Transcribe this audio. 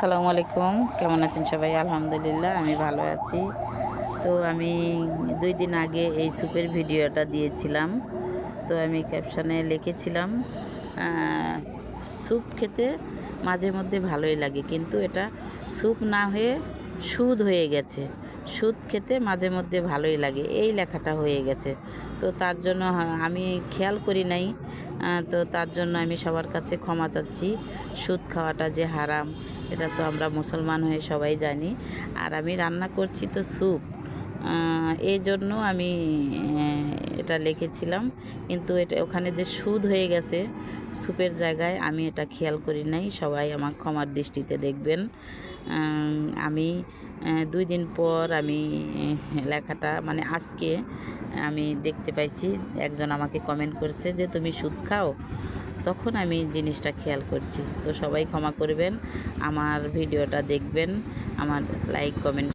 আসসালামু আলাইকুম। কেমন আছেন সবাই? আলহামদুলিল্লাহ, আমি ভালো আছি। তো আমি দুই দিন আগে এই স্যুপের ভিডিওটা দিয়েছিলাম। তো আমি ক্যাপশনে লিখেছিলাম স্যুপ খেতে মাঝে মধ্যে ভালোই লাগে, কিন্তু এটা স্যুপ না হয়ে সুদ হয়ে গেছে। সুদ খেতে মাঝে মধ্যে ভালোই লাগে। এই লেখাটা হয়ে গেছে। তো তার জন্য আমি খেয়াল করি নাই। তো তার জন্য আমি সবার কাছে ক্ষমা চাচ্ছি। সুদ খাওয়াটা যে হারাম, এটা তো আমরা মুসলমান হয়ে সবাই জানি। আর আমি রান্না করছি তো স্যুপ। এই জন্য আমি এটা লিখেছিলাম। কিন্তু এটা, ওখানে যে সুদ হয়ে গেছে স্যুপের জায়গায় আমি এটা খেয়াল করি নাই। সবাই আমার ক্ষমার দৃষ্টিতে দেখবেন। আমি দুই দিন পর আমি লেখাটা মানে আজকে আমি দেখতে পাইছি, একজন আমাকে কমেন্ট করছে যে, তুমি সুদ খাও? তখন আমি জিনিসটা খেয়াল করছি। তো সবাই ক্ষমা করবেন, আমার ভিডিওটা দেখবেন, আমার লাইক কমেন্ট